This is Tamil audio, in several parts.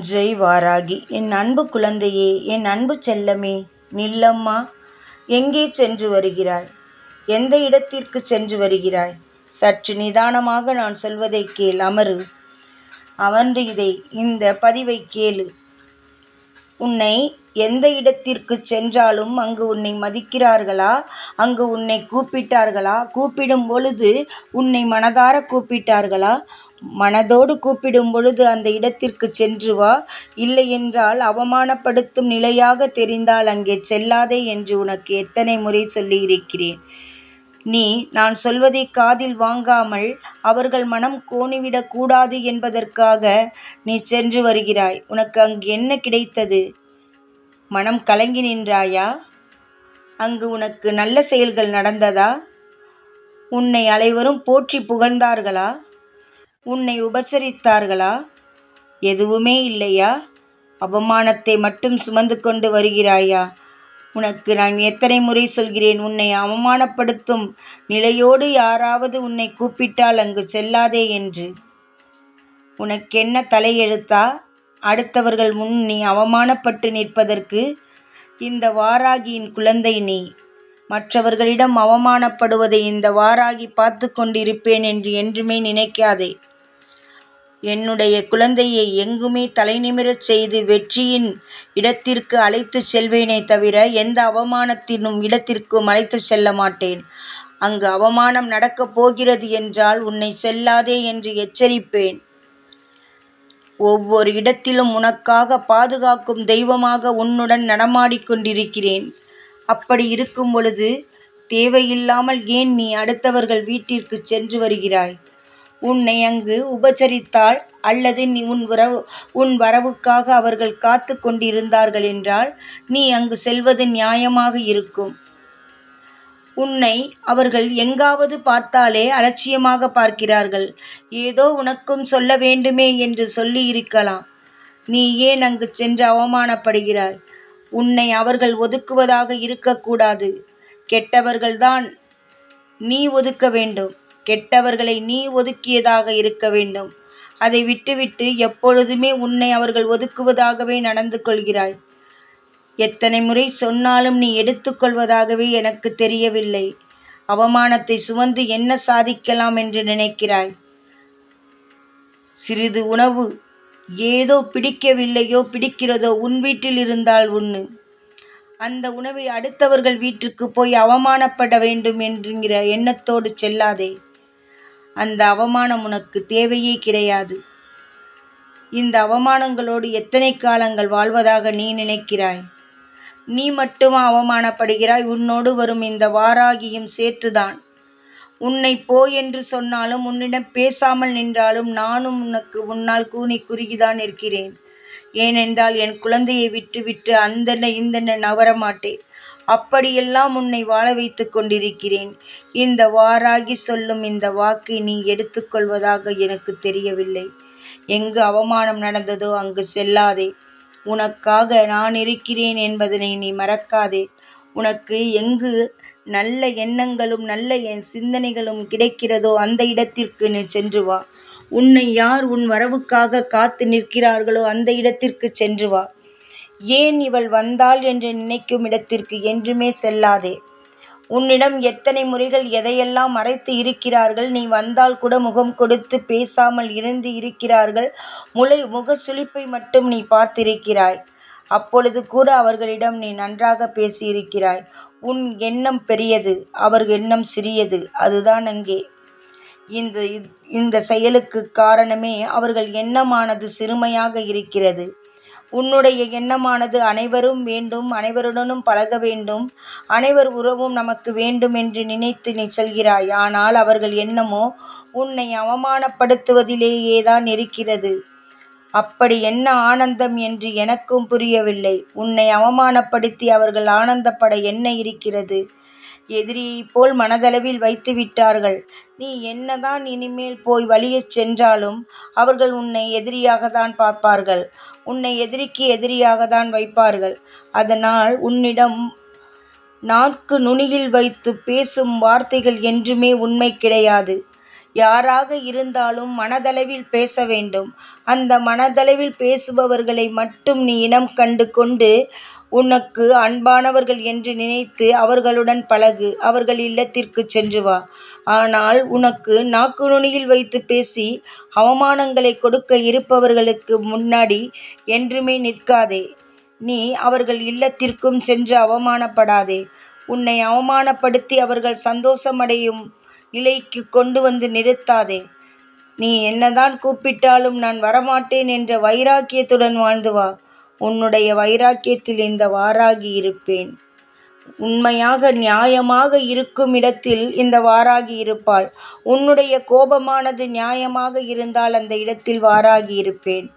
ஜெய் வாராகி என் அன்பு குழந்தையே என் அன்பு செல்லமே நில்லம்மா எங்கே சென்று வருகிறாய்? எந்த இடத்திற்கு சென்று வருகிறாய்? சற்று நிதானமாக நான் சொல்வதை கேள் அமரு. அமர்ந்து இதை இந்த பதிவை கேளு. உன்னை எந்த இடத்திற்கு சென்றாலும் அங்கு உன்னை மதிக்கிறார்களா? அங்கு உன்னை கூப்பிட்டார்களா? கூப்பிடும் பொழுது உன்னை மனதார கூப்பிட்டார்களா? மனதோடு கூப்பிடும் பொழுது அந்த இடத்திற்கு சென்று வா. இல்லையென்றால் அவமானப்படுத்தும் நிலையாக தெரிந்தால் அங்கே செல்லாதே என்று உனக்கு எத்தனை முறை சொல்லியிருக்கிறேன் நீ நான் சொல்வதை காதில் வாங்காமல் அவர்கள் மனம் கோணிவிடக் கூடாது என்பதற்காக நீ சென்று வருகிறாய். உனக்கு அங்கு என்ன கிடைத்தது? மனம் கலங்கி நின்றாயா? அங்கு உனக்கு நல்ல செயல்கள் நடந்ததா? உன்னை அனைவரும் போற்றி புகழ்ந்தார்களா? உன்னை உபசரித்தார்களா எதுவுமே இல்லையா? அவமானத்தை மட்டும் சுமந்து கொண்டு வருகிறாயா? உனக்கு நான் எத்தனை முறை சொல்கிறேன்? உன்னை அவமானப்படுத்தும் நிலையோடு யாராவது உன்னை கூப்பிட்டால் அங்கு செல்லாதே என்று. உனக்கென்ன தலையெழுத்தா? அடுத்தவர்கள் முன் நீ அவமானப்பட்டு நிற்பதற்கு இந்த வாராகியின் குழந்தை நீ. மற்றவர்களிடம் அவமானப்படுவதை இந்த வாராகி பார்த்து கொண்டிருப்பேன் என்று என்றுமே நினைக்காதே. என்னுடைய குழந்தையை எங்குமே தலைநிமிரச் செய்து வெற்றியின் இடத்திற்கு அழைத்துச் செல்வேனே தவிர எந்த அவமானத்தினும் இடத்திற்கும் அழைத்துச் செல்ல மாட்டேன். அங்கு அவமானம் நடக்கப் போகிறது என்றால் உன்னை செல்லாதே என்று எச்சரிப்பேன். ஒவ்வொரு இடத்திலும் உனக்காக பாதுகாக்கும் தெய்வமாக உன்னுடன் நடமாடிக் கொண்டிருக்கிறேன். அப்படி இருக்கும் பொழுது தேவையில்லாமல் ஏன் நீ அடுத்தவர்கள் வீட்டிற்கு சென்று வருகிறாய்? உன்னை அங்கு உபசரித்தால் அல்லது நீ உன் உறவு உன் வரவுக்காக அவர்கள் காத்து கொண்டிருந்தார்கள் என்றால் நீ அங்கு செல்வது நியாயமாக இருக்கும். உன்னை அவர்கள் எங்காவது பார்த்தாலே அலட்சியமாக பார்க்கிறார்கள். ஏதோ உனக்கும் சொல்ல வேண்டுமே என்று சொல்லி இருக்கலாம். நீ ஏன் அங்கு சென்று அவமானப்படுகிறாய்? உன்னை அவர்கள் ஒதுக்குவதாக இருக்கக்கூடாது. கெட்டவர்கள்தான் நீ ஒதுக்க வேண்டும். கெட்டவர்களை நீ ஒதுக்கியதாக இருக்க வேண்டும். அதை விட்டுவிட்டு எப்பொழுதுமே உன்னை அவர்கள் ஒதுக்குவதாகவே நடந்து கொள்கிறாய். எத்தனை முறை சொன்னாலும் நீ எடுத்துக்கொள்வதாகவே எனக்கு தெரியவில்லை. அவமானத்தை சுமந்து என்ன சாதிக்கலாம் என்று நினைக்கிறாய்? சிறிது உணவு ஏதோ பிடிக்கவில்லையோ பிடிக்கிறதோ உன் வீட்டில் இருந்தால் உண்ணு. அந்த உணவை அடுத்தவர்கள் வீட்டிற்கு போய் அவமானப்பட வேண்டும் என்கிற எண்ணத்தோடு செல்லாதே. அந்த அவமானம் உனக்கு தேவையே கிடையாது. இந்த அவமானங்களோடு எத்தனை காலங்கள் வாழ்வதாக நீ நினைக்கிறாய்? நீ மட்டுமா அவமானப்படுகிறாய்? உன்னோடு வரும் இந்த வாராகியும் சேர்த்துதான். உன்னை போ என்று சொன்னாலும் உன்னிடம் பேசாமல் நின்றாலும் நானும் உனக்கு உன்னால் கூனி குறுகிதான் இருக்கிறேன் ஏனென்றால் என் குழந்தையை விட்டுவிட்டு அந்தன இந்தன நவரமாட்டேன். அப்படியெல்லாம் உன்னை வாழ வைத்து கொண்டிருக்கிறேன். இந்த வாராகி சொல்லும் இந்த வாக்கை நீ எடுத்துக்கொள்வதாக எனக்கு தெரியவில்லை. எங்கு அவமானம் நடந்ததோ அங்கு செல்லாதே. உனக்காக நான் இருக்கிறேன் என்பதனை நீ மறக்காதே. உனக்கு எங்கு நல்ல எண்ணங்களும் நல்ல என் சிந்தனைகளும் கிடைக்கிறதோ அந்த இடத்திற்கு நீ சென்று வா. உன்னை யார் உன் வரவுக்காக காத்து நிற்கிறார்களோ அந்த இடத்திற்கு சென்று வா. ஏன் இவள் வந்தாள் என்று நினைக்கும் இடத்திற்கு என்றுமே செல்லாதே. உன்னிடம் எத்தனை முறைகள் எதையெல்லாம் மறைத்து இருக்கிறார்கள் நீ வந்தால் கூட முகம் கொடுத்து பேசாமல் இருந்து இருக்கிறார்கள் முளை முக சுழிப்பை மட்டும் நீ பார்த்திருக்கிறாய். அப்பொழுது கூட அவர்களிடம் நீ நன்றாக பேசியிருக்கிறாய். உன் எண்ணம் பெரியது அவர் எண்ணம் சிறியது அதுதான் அங்கே. இந்த இந்த செயலுக்கு காரணமே அவர்கள் எண்ணமானது சிறுமையாக இருக்கிறது. உன்னுடைய எண்ணமானது அனைவரும் வேண்டும் அனைவருடனும் பழக வேண்டும். அனைவர் உறவும் நமக்கு வேண்டும் என்று நினைத்து நீ செல்கிறாய். ஆனால் அவர்கள் எண்ணமோ உன்னை அவமானப்படுத்துவதிலேயே தான் இருக்கிறது. அப்படி என்ன ஆனந்தம் என்று எனக்கும் புரியவில்லை. உன்னை அவமானப்படுத்தி அவர்கள் ஆனந்தப்பட என்ன இருக்கிறது? எதிரியைப் போல் மனதளவில் வைத்து விட்டார்கள். நீ என்னதான் இனிமேல் போய் வழியச் சென்றாலும் அவர்கள் உன்னை எதிரியாகத்தான் பார்ப்பார்கள். உன்னை எதிரிக்கு எதிரியாகத்தான் வைப்பார்கள். அதனால் உன்னிடம் நாக்கு நுனியில் வைத்து பேசும் வார்த்தைகள் என்றுமே உண்மை கிடையாது. யாராக இருந்தாலும் மனதளவில் பேச வேண்டும். அந்த மனதளவில் பேசுபவர்களை மட்டும் நீ இனம் கண்டு கொண்டு உனக்கு அன்பானவர்கள் என்று நினைத்து அவர்களுடன் பழகு. அவர்கள் இல்லத்திற்குச் சென்று வா. ஆனால் உனக்கு நாக்கு நுனியில் வைத்து பேசி அவமானங்களைக் கொடுக்க இருப்பவர்களுக்கு முன்னாடி என்றுமே நிற்காதே. நீ அவர்கள் இல்லத்திற்கும் சென்று அவமானப்படாதே. உன்னை அவமானப்படுத்தி அவர்கள் சந்தோஷமடையும் நிலைக்கு கொண்டு வந்து நிறுத்தாதே. நீ என்னதான் கூப்பிட்டாலும் நான் வரமாட்டேன் என்ற வைராக்கியத்துடன் வாழ்ந்து வா. உன்னுடைய வைராக்கியத்தில் இந்த வாராகி இருப்பேன். உண்மையாக நியாயமாக இருக்கும் இடத்தில் இந்த வாராகி இருப்பாள். உன்னுடைய கோபமானது நியாயமாக இருந்தால் அந்த இடத்தில் வாராகி இருப்பேன்.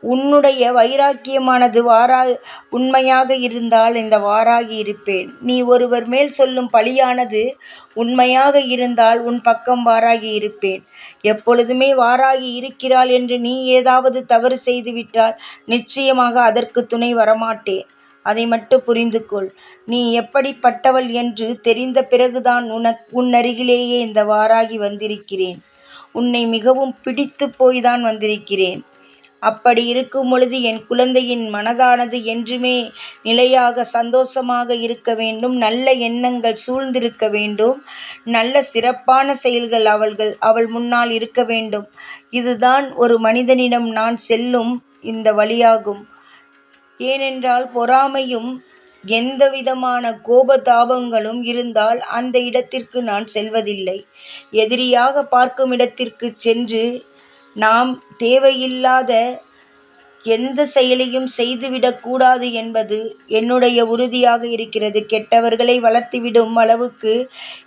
உன்னுடைய வைராக்கியமானது வாரா உண்மையாக இருந்தால் இந்த வாராகி இருப்பேன். நீ ஒருவர் மேல் சொல்லும் பழியானது உண்மையாக இருந்தால் உன் பக்கம் வாராகி இருப்பேன். எப்பொழுதுமே வாராகி இருக்கிறாள் என்று நீ ஏதாவது தவறு செய்துவிட்டால் நிச்சயமாக அதற்கு துணை வரமாட்டேன். அதை மட்டும் புரிந்து கொள். நீ எப்படிப்பட்டவள் என்று தெரிந்த பிறகுதான் உனக் உன்னருகிலேயே இந்த வாராகி வந்திருக்கிறேன். உன்னை மிகவும் பிடித்து போய்தான் வந்திருக்கிறேன். அப்படி இருக்கும் பொழுது என் குழந்தையின் மனதானது என்றுமே நிலையாக சந்தோஷமாக இருக்க வேண்டும். நல்ல எண்ணங்கள் சூழ்ந்திருக்க வேண்டும். நல்ல சிறப்பான செயல்கள் அவள்கள் அவள் முன்னால் இருக்க வேண்டும். இதுதான் ஒரு மனிதனிடம் நான் செல்லும் இந்த வழியாகும். ஏனென்றால் பொறாமையும் எந்தவிதமான கோபதாபங்களும் இருந்தால் அந்த இடத்திற்கு நான் செல்வதில்லை. எதிரியாக பார்க்கும் இடத்திற்கு சென்று நாம் தேவையில்லாத எந்த செயலையும் செய்துவிடக்கூடாது என்பது என்னுடைய உறுதியாக இருக்கிறது. கெட்டவர்களை வளர்த்துவிடும் அளவுக்கு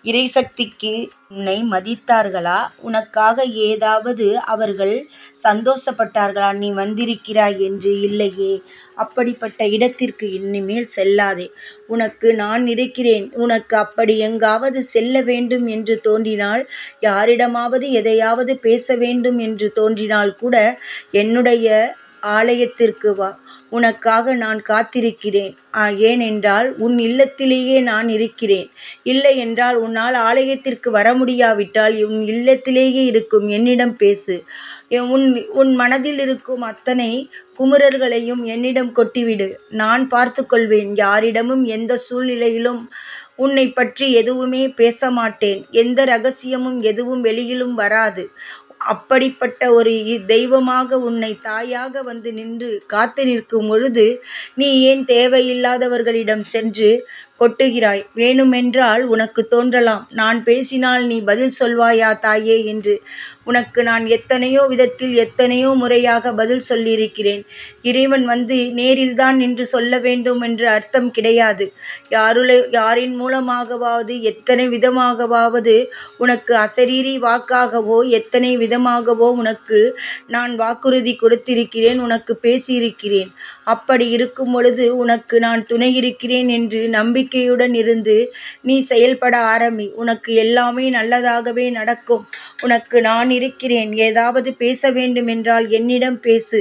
இறைசக்திக்கு உன்னை மதித்தார்களா? உனக்காக ஏதாவது அவர்கள் சந்தோஷப்பட்டார்களா நீ வந்திருக்கிறாய் என்று? இல்லையே. அப்படிப்பட்ட இடத்திற்கு இனிமேல் செல்லாதே. உனக்கு நான் இருக்கிறேன். உனக்கு அப்படி எங்காவது செல்ல வேண்டும் என்று தோன்றினால் யாரிடமாவது எதையாவது பேச வேண்டும் என்று தோன்றினால் கூட என்னுடைய ஆலயத்திற்கு வா. உனக்காக நான் காத்திருக்கிறேன். ஏனென்றால் உன் இல்லத்திலேயே நான் இருக்கிறேன். இல்லை என்றால் உன்னால் ஆலயத்திற்கு வர முடியாவிட்டால் உன் இல்லத்திலேயே இருக்கும் என்னிடம் பேசு. உன் உன் மனதில் இருக்கும் அத்தனை குமுறல்களையும் என்னிடம் கொட்டிவிடு. நான் பார்த்துக்கொள்வேன் யாரிடமும் எந்த சூழ்நிலையிலும் உன்னைப் பற்றி எதுவுமே பேச மாட்டேன். எந்த ரகசியமும் எதுவும் வெளியிலும் வராது. அப்படிப்பட்ட ஒரு தெய்வமாக உன்னை தாயாக வந்து நின்று காத்து நிற்கும் பொழுது நீ ஏன் தேவையில்லாதவர்களிடம் சென்று கொட்டுகிறாய்? வேணுமென்றால் உனக்கு தோன்றலாம் நான் பேசினால் நீ பதில் சொல்வாயா தாயே என்று. உனக்கு நான் எத்தனையோ விதத்தில் எத்தனையோ முறையாக பதில் சொல்லியிருக்கிறேன். இறைவன் வந்து நேரில்தான் நின்று சொல்ல வேண்டும் என்று அர்த்தம் கிடையாது. யாருளை யாரின் மூலமாகவாவது எத்தனை விதமாகவாவது உனக்கு அசரீரி வாக்காகவோ எத்தனை விதமாகவோ உனக்கு நான் வாக்குறுதி கொடுத்திருக்கிறேன் உனக்கு பேசியிருக்கிறேன். அப்படி இருக்கும் பொழுது உனக்கு நான் துணை இருக்கிறேன் என்று நம்பிக்கை நம்பிக்கையுடன் இருந்து நீ செயல்பட ஆரம்பி. உனக்கு எல்லாமே நல்லதாகவே நடக்கும். உனக்கு நான் இருக்கிறேன். ஏதாவது பேச வேண்டுமென்றால் என்னிடம் பேசு.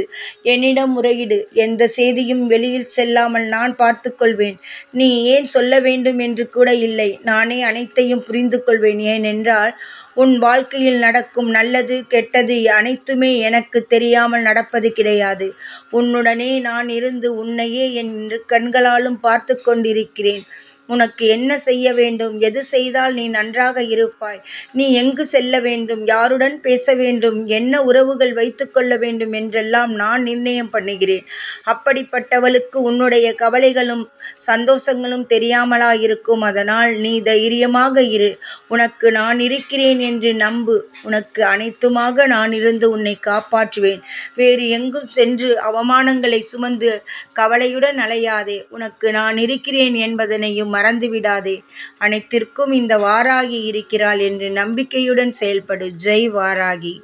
என்னிடம் முறையிடு. எந்த செய்தியும் வெளியில் செல்லாமல் நான் பார்த்துக்கொள்வேன் நீ ஏன் சொல்ல வேண்டும் என்று கூட இல்லை. நானே அனைத்தையும் புரிந்து கொள்வேன். ஏனென்றால் உன் வாழ்க்கையில் நடக்கும் நல்லது கெட்டது அனைத்துமே எனக்கு தெரியாமல் நடப்பது கிடையாது. உன்னுடனே நான் இருந்து உன்னையே என் கண்களாலும் பார்த்து கொண்டிருக்கிறேன். உனக்கு என்ன செய்ய வேண்டும்? எது செய்தால் நீ நன்றாக இருப்பாய்? நீ எங்கு செல்ல வேண்டும்? யாருடன் பேச வேண்டும்? என்ன உறவுகள் வைத்துக்கொள்ள வேண்டும் என்றெல்லாம் நான் நிர்ணயம் பண்ணுகிறேன். அப்படிப்பட்டவளுக்கு உன்னுடைய கவலைகளும் சந்தோஷங்களும் தெரியாமலா இருக்கும்? அதனால் நீ தைரியமாக இரு. உனக்கு நான் இருக்கிறேன் என்று நம்பு. உனக்கு அனைத்துமாக நான் இருந்து உன்னை காப்பாற்றுவேன். வேறு எங்கும் சென்று அவமானங்களை சுமந்து கவலையுடன் அலையாதே. உனக்கு நான் இருக்கிறேன் என்பதனையும் மறந்துவிடாதே. அனைத்திற்கும் இந்த வாராகி இருக்கிறாள் என்று நம்பிக்கையுடன் செயல்படு. ஜெய் வாராகி.